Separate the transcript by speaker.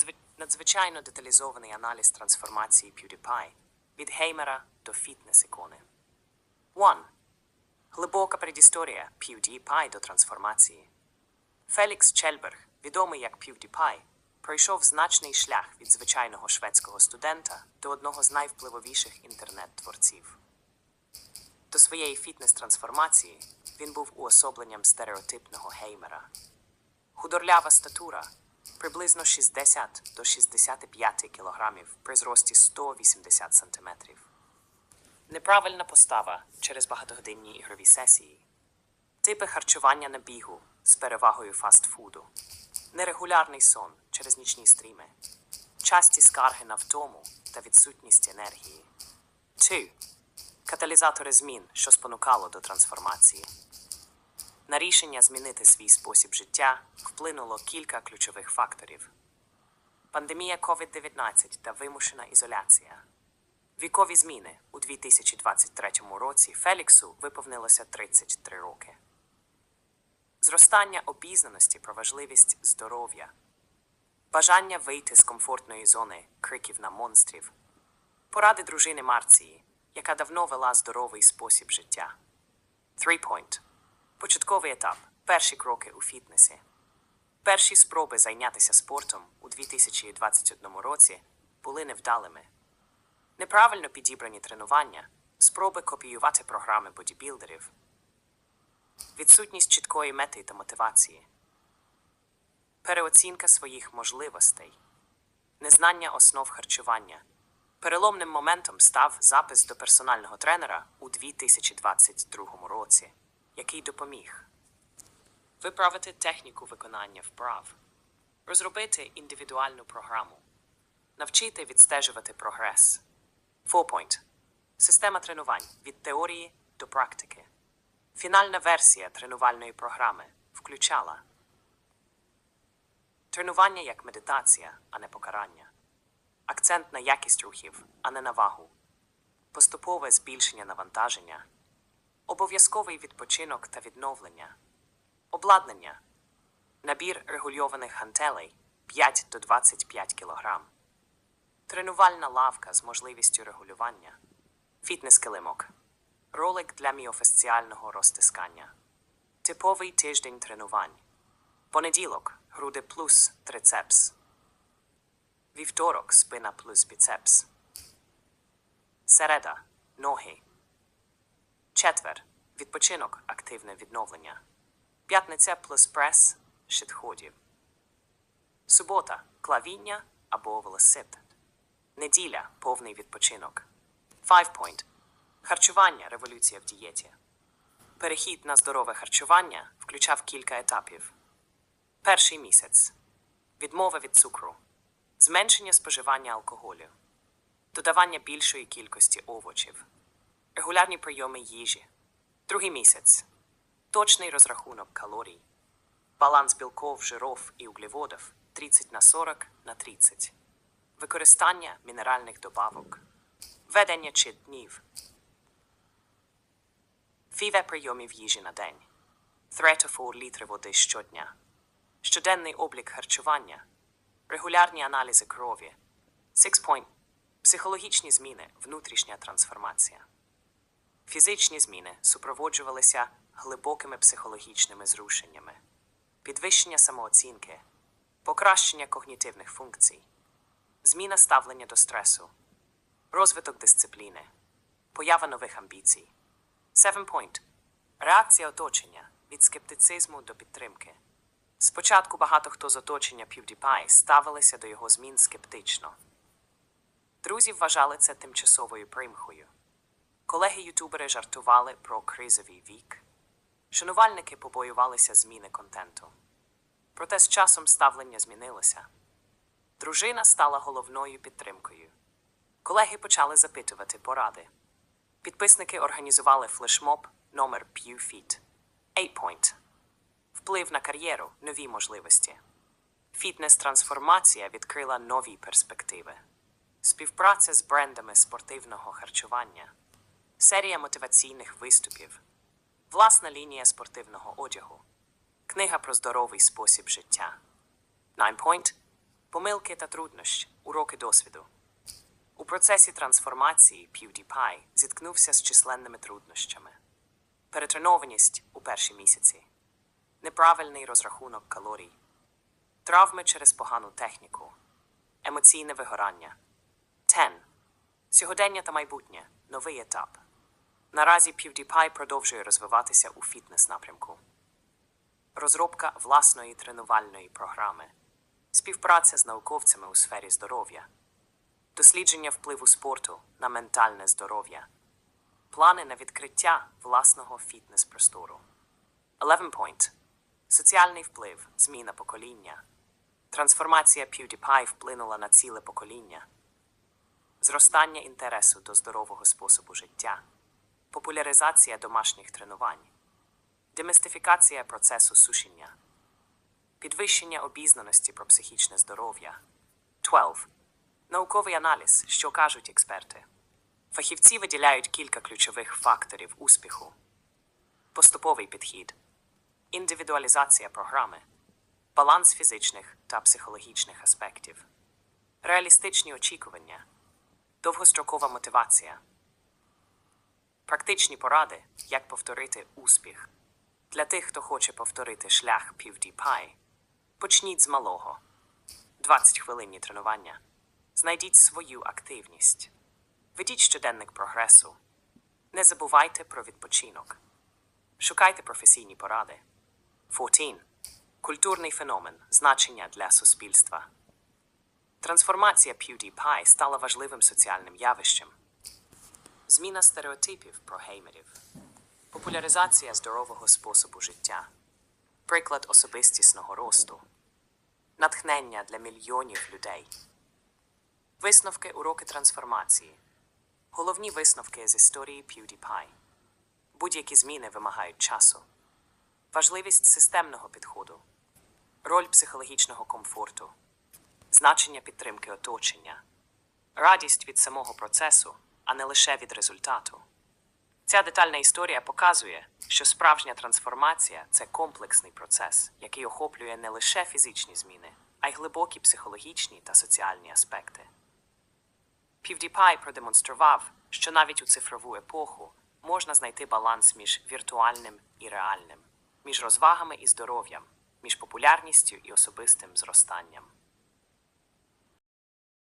Speaker 1: надзви- надзвичайно деталізований аналіз трансформації PewDiePie від геймера до фітнес-ікони. 1. Глибока предісторія PewDiePie до трансформації. Фелікс Чельберг, відомий як PewDiePie, пройшов значний шлях від звичайного шведського студента до одного з найвпливовіших інтернет-творців. До своєї фітнес-трансформації він був уособленням стереотипного геймера. Худорлява статура приблизно 60 до 65 кілограмів при зрості 180 сантиметрів. Неправильна постава через багатогодинні ігрові сесії. Типи харчування на бігу з перевагою фастфуду. Нерегулярний сон через нічні стріми. Часті скарги на втому та відсутність енергії. 2. Каталізатори змін, що спонукало до трансформації. На рішення змінити свій спосіб життя вплинуло кілька ключових факторів: пандемія COVID-19 та вимушена ізоляція. Вікові зміни у 2023 році Феліксу виповнилося 33 роки. Зростання обізнаності про важливість здоров'я, бажання вийти з комфортної зони криків на монстрів, поради дружини Марції, яка давно вела здоровий спосіб життя. 3 point. Початковий етап. Перші кроки у фітнесі. Перші спроби зайнятися спортом у 2021 році були невдалими. Неправильно підібрані тренування, спроби копіювати програми бодібілдерів, відсутність чіткої мети та мотивації, переоцінка своїх можливостей, незнання основ харчування. Переломним моментом став запис до персонального тренера у 2022 році, який допоміг виправити техніку виконання вправ, розробити індивідуальну програму, навчити відстежувати прогрес. 4 point. Система тренувань від теорії до практики. Фінальна версія тренувальної програми включала тренування як медитація, а не покарання, акцент на якість рухів, а не на вагу, поступове збільшення навантаження, обов'язковий відпочинок та відновлення, обладнання, набір регульованих гантелей 5 до 25 кг, тренувальна лавка з можливістю регулювання, фітнес-килимок, ролик для міофасціального розтискання, типовий тиждень тренувань, понеділок, груди плюс трицепс, вівторок, спина плюс біцепс, середа, ноги, четвер, відпочинок, активне відновлення, п'ятниця плюс прес, щитходів, субота, клавіння або велосипед. Неділя повний відпочинок. Five point. Харчування революція в дієті. Перехід на здорове харчування включав кілька етапів. Перший місяць відмова від цукру, зменшення споживання алкоголю, додавання більшої кількості овочів, регулярні прийоми їжі. Другий місяць. Точний розрахунок калорій, баланс білков, жиров і углеводів 30 на 40 на 30 використання мінеральних добавок, ведення чи днів, фіве прийомів їжі на день, 3-4 літри води щодня, щоденний облік харчування, регулярні аналізи крові, 6 point, психологічні зміни, внутрішня трансформація. Фізичні зміни супроводжувалися глибокими психологічними зрушеннями, підвищення самооцінки, покращення когнітивних функцій зміна ставлення до стресу, розвиток дисципліни, поява нових амбіцій. 7 point. Реакція оточення від скептицизму до підтримки. Спочатку багато хто з оточення PewDiePie ставилися до його змін скептично. Друзі вважали це тимчасовою примхою. Колеги-ютубери жартували про кризовий вік. Шанувальники побоювалися зміни контенту. Проте з часом ставлення змінилося. Дружина стала головною підтримкою. Колеги почали запитувати поради. Підписники організували флешмоб номер PewFit. 8 Point. Вплив на кар'єру, нові можливості. Фітнес-трансформація відкрила нові перспективи. Співпраця з брендами спортивного харчування, серія мотиваційних виступів, власна лінія спортивного одягу, книга про здоровий спосіб життя. 9 Point. Помилки та труднощі, уроки досвіду. У процесі трансформації PewDiePie зіткнувся з численними труднощами. Перетренованість у перші місяці, неправильний розрахунок калорій, травми через погану техніку, емоційне вигорання. 10. Сьогодення та майбутнє новий етап. Наразі PewDiePie продовжує розвиватися у фітнес-напрямку. Розробка власної тренувальної програми, співпраця з науковцями у сфері здоров'я, дослідження впливу спорту на ментальне здоров'я, плани на відкриття власного фітнес-простору. 11 point. Соціальний вплив, зміна покоління. Трансформація PewDiePie вплинула на ціле покоління. Зростання інтересу до здорового способу життя, популяризація домашніх тренувань, демістифікація процесу сушіння, підвищення обізнаності про психічне здоров'я. 12. Науковий аналіз, що кажуть експерти. Фахівці виділяють кілька ключових факторів успіху: поступовий підхід, індивідуалізація програми, баланс фізичних та психологічних аспектів, реалістичні очікування, довгострокова мотивація, практичні поради, як повторити успіх. Для тих, хто хоче повторити шлях PewDiePie, почніть з малого. 20 хвилинні тренування. Знайдіть свою активність. Ведіть щоденник прогресу. Не забувайте про відпочинок. Шукайте професійні поради. 14. Культурний феномен. Значення для суспільства. Трансформація PewDiePie стала важливим соціальним явищем. Зміна стереотипів про геймерів. Популяризація здорового способу життя. Приклад особистісного росту. Натхнення для мільйонів людей. Висновки уроки трансформації. Головні висновки з історії PewDiePie. Будь-які зміни вимагають часу. Важливість системного підходу. Роль психологічного комфорту. Значення підтримки оточення. Радість від самого процесу, а не лише від результату. Ця детальна історія показує, що справжня трансформація це комплексний процес, який охоплює не лише фізичні зміни, а й глибокі психологічні та соціальні аспекти. PewDiePie продемонстрував, що навіть у цифрову епоху можна знайти баланс між віртуальним і реальним, між розвагами і здоров'ям, між популярністю і особистим зростанням.